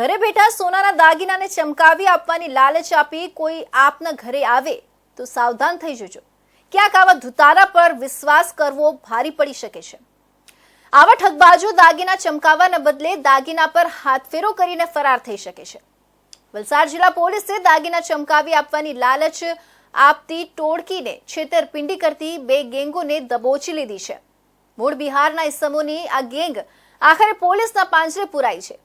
ઘરે બેઠા સોનાના દાગીનાને ચમકાવી આપવાની લાલચ આપી કોઈ આપના ઘરે આવે તો સાવધાન થઈ જજો. ક્યાંક આવા ધુતારા પર વિશ્વાસ કરવો ભારી પડી શકે છે. આવા ઠગબાજો દાગીના ચમકાવવાના બદલે દાગીના પર હાથફેરો કરીને ફરાર થઈ શકે છે. વલસાડ જિલ્લા પોલીસે દાગીના ચમકાવી આપવાની લાલચ આપતી ટોળકીને છેતરપિંડી કરતી બે ગેંગોને દબોચી લીધી છે. મૂળ બિહારના ઇસમોની આ ગેંગ આખરે પોલીસના પાંજરે પુરાઈ છે.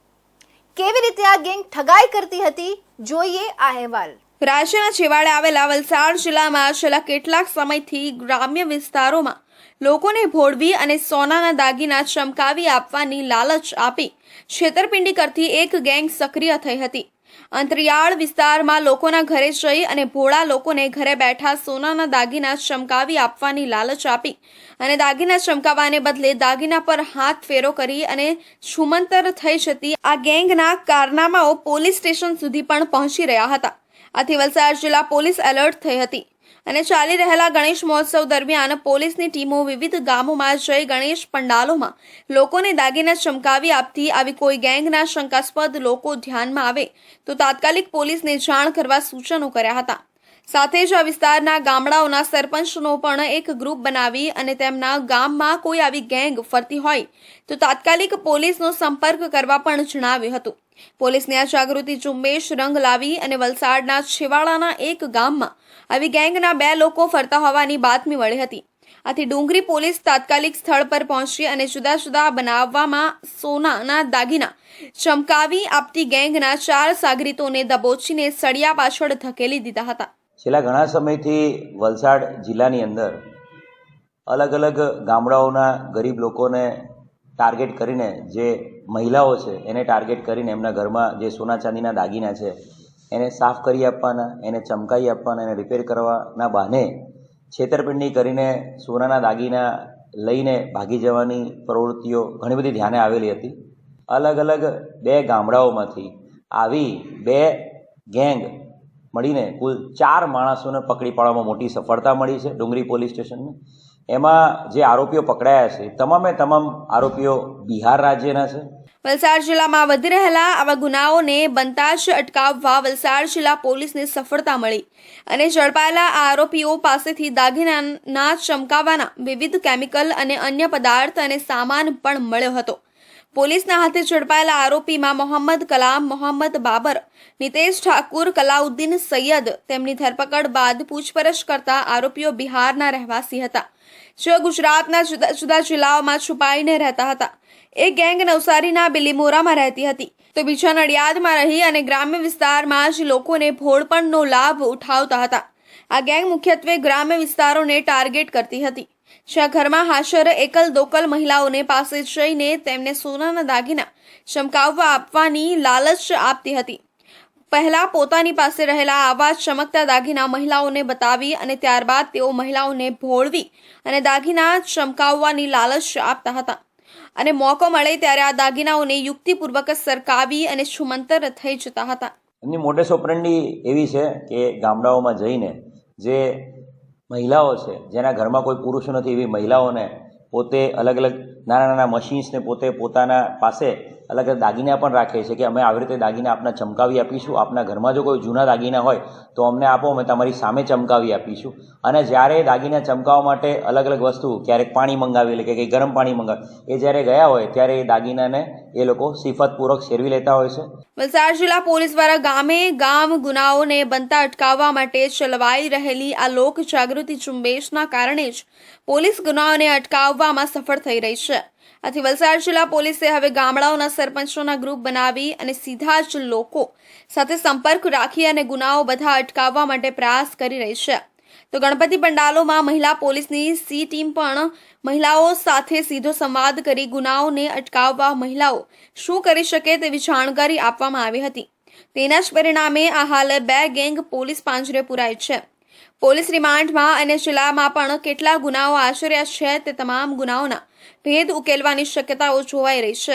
કેવી રીતે આ ગેંગ ઠગાઈ કરતી હતી, જોઈએ આ અહેવાલ. રાજ્યના છેવાડે આવેલા વલસાડ જિલ્લામાં છેલ્લા કેટલાક સમયથી ગ્રામ્ય વિસ્તારોમાં લોકોને ભોળવી અને સોનાના દાગીના ચમકાવી આપવાની લાલચ આપી છેતરપિંડી કરતી એક ગેંગ સક્રિય થઈ હતી. અંતરિયાળ વિસ્તારમાં લોકોના ઘરે જઈ અને ભોળા લોકોને ઘરે બેઠા સોનાના દાગીના ચમકાવી આપવાની લાલચ આપી અને દાગીના ચમકાવવાને બદલે દાગીના પર હાથ ફેરો કરી અને છુમંતર થઈ જતી આ ગેંગના કારનામાઓ પોલીસ સ્ટેશન સુધી પણ પહોંચી રહ્યા હતા. આથી વલસાડ જિલ્લા પોલીસ એલર્ટ થઈ હતી. અને ચાલી રહેલા ગણેશ મહોત્સવ દરમિયાન પોલીસની ટીમો વિવિધ ગામોમાં જઈ ગણેશ પંડાલોમાં લોકોને દાગીના ચમકાવી આપતી આવી કોઈ ગેંગના શંકાસ્પદ લોકો ધ્યાનમાં આવે તો તાત્કાલિક પોલીસને જાણ કરવા સૂચનો કર્યા હતા. સાથે જ આ વિસ્તારના ગામડાઓના સરપંચનો પણ એક ગ્રુપ બનાવી અને તેમના ગામમાં કોઈ આવી ગેંગ ફરતી હોય તો તાત્કાલિક પોલીસનો સંપર્ક કરવા પણ જણાવ્યું હતું. પોલીસની આ જાગૃતિ ઝુંબેશ રંગ લાવી અને વલસાડના છેવાડાના એક ગામમાં આવી ગેંગના બે લોકો ફરતા હોવાની બાતમી મળી હતી. આથી ડુંગરી પોલીસ તાત્કાલિક સ્થળ પર પહોંચી અને જુદા જુદા બનાવવામાં સોનાના દાગીના ચમકાવી આપતી ગેંગના ચાર સાગરીતોને દબોચીને સળિયા પાછળ ધકેલી દીધા હતા. છેલ્લા ઘણા સમયથી વલસાડ જિલ્લાની અંદર અલગ અલગ ગામડાઓના ગરીબ લોકોને ટાર્ગેટ કરીને જે મહિલાઓ છે, એને ટાર્ગેટ કરીને એમના ઘરમાં જે સોના ચાંદીના દાગીના છે, એને સાફ કરી આપવાના, એને ચમકાવી આપવાના, એને રિપેર કરવાના બહાને છેતરપિંડી કરીને સોનાના દાગીના લઈને ભાગી જવાની પ્રવૃત્તિઓ ઘણી બધી ધ્યાને આવેલી હતી. અલગ અલગ બે ગામડાઓમાંથી આવી બે ગેંગ મળીને કુલ ચાર માણસોને પકડી પાડવામાં મોટી સફળતા મળી છે ડુંગરી પોલીસ સ્ટેશનને. એમાં જે આરોપીઓ પકડાયા છે, તમામે તમામ આરોપીઓ બિહાર રાજ્યના છે. વલસાડ જિલ્લામાં વધી રહેલા આવા ગુનાઓને બનતા જ અટકાવવા વલસાડ જિલ્લા પોલીસને સફળતા મળી અને ઝડપાયેલા આ આરોપીઓ પાસેથી દાગીનાના ચમકાવવાના વિવિધ કેમિકલ અને અન્ય પદાર્થ અને સામાન પણ મળ્યો હતો. પોલીસના હાથે ઝડપાયેલા આરોપીમાં મોહમ્મદ કલામ, મોહમ્મદ બાબર, નિતેશ ઠાકુર, કલાઉદ્દીન સૈયદ તેમની ધરપકડ બાદ પૂછપરછ કરતા આરોપીઓ બિહારના રહેવાસી હતા. જેઓ ગુજરાતના જુદા જુદા જિલ્લાઓમાં છુપાઈને રહેતા હતા. એક ગેંગ નવસારીના બિલીમોરામાં રહેતી હતી. તો બીજા નડિયાદમાં રહી અને ગ્રામ્ય વિસ્તારમાં જ લોકોને ભોળપણનો લાભ ઉઠાવતા હતા. આ ગેંગ મુખ્યત્વે ગ્રામ્ય વિસ્તારોને ટાર્ગેટ કરતી હતી. જ્યાં ઘરમાં હાજર એકલ દોકલ મહિલાઓને પાસે જઈને તેમને સોનાના દાગીના ચમકાવવા આપવાની લાલચ આપતી હતી. પહેલા પોતાની પાસે રહેલા આવા ચમકતા દાગીના મહિલાઓને બતાવી અને ત્યારબાદ તેઓ મહિલાઓને ભોળવી અને દાગીના ચમકાવવાની લાલચ આપતા હતા. અને મોકો મળે ત્યારે આ દાગીનાઓને યુક્તિપૂર્વક સરકાવી અને છુમંતર થઈ જતા હતા. એમની મોટે ઓપરંડી એવી છે કે ગામડાઓમાં જઈને જે મહિલાઓ છે, જેના ઘરમાં કોઈ પુરુષ નથી, એવી મહિલાઓને પોતે અલગ અલગ નાના નાના મશીન્સને પોતે પોતાના પાસે અલગ અલગ દાગીના પણ રાખે છે કે અમે આવી રીતે દાગીના આપના ચમકાવી આપીશું. આપના ઘરમાં જો કોઈ જૂના દાગીના હોય, તો અમને આપો, અમે તમારી સામે ચમકાવી આપીશું. અને જ્યારે દાગીના ચમકાવવા માટે અલગ અલગ વસ્તુ, ક્યારેક પાણી મંગાવી લે કે કંઈ ગરમ પાણી મંગાવે, એ જ્યારે ગયા હોય, ત્યારે એ દાગીનાને એ લોકો સિફતપૂર્વક શેરવી લેતા હોય છે. વલસાડ જિલ્લા પોલીસ દ્વારા ગામે ગામ ગુનાઓને બનતા અટકાવવા માટે ચલવાઈ રહેલી આ લોક જાગૃતિ ઝુંબેશના કારણે જ પોલીસ ગુનાઓને અટકાવવામાં સફળ થઈ રહી છે. આથી વલસાડ જિલ્લા પોલીસે હવે ગામડાઓના સરપંચોના ગ્રુપ બનાવી અને સીધા જ લોકો સાથે સંપર્ક રાખી અને ગુનાઓ બધા અટકાવવા માટે પ્રયાસ કરી રહી છે. તો ગણપતિ પંડાલોમાં મહિલા પોલીસની સી ટીમ પણ મહિલાઓ સાથે સીધો સંવાદ કરી ગુનાઓને અટકાવવા મહિલાઓ શું કરી શકે તેવી જાણકારી આપવામાં આવી હતી. તેના જ પરિણામે આ હાલ બે ગેંગ પોલીસ પાંજરે પુરાય છે. પોલીસ રિમાન્ડમાં અને જિલ્લામાં પણ કેટલા ગુનાઓ આચર્યા છે તે તમામ ગુનાઓના ભેદ ઉકેલવાની શક્યતાઓ જોવાઈ રહી છે.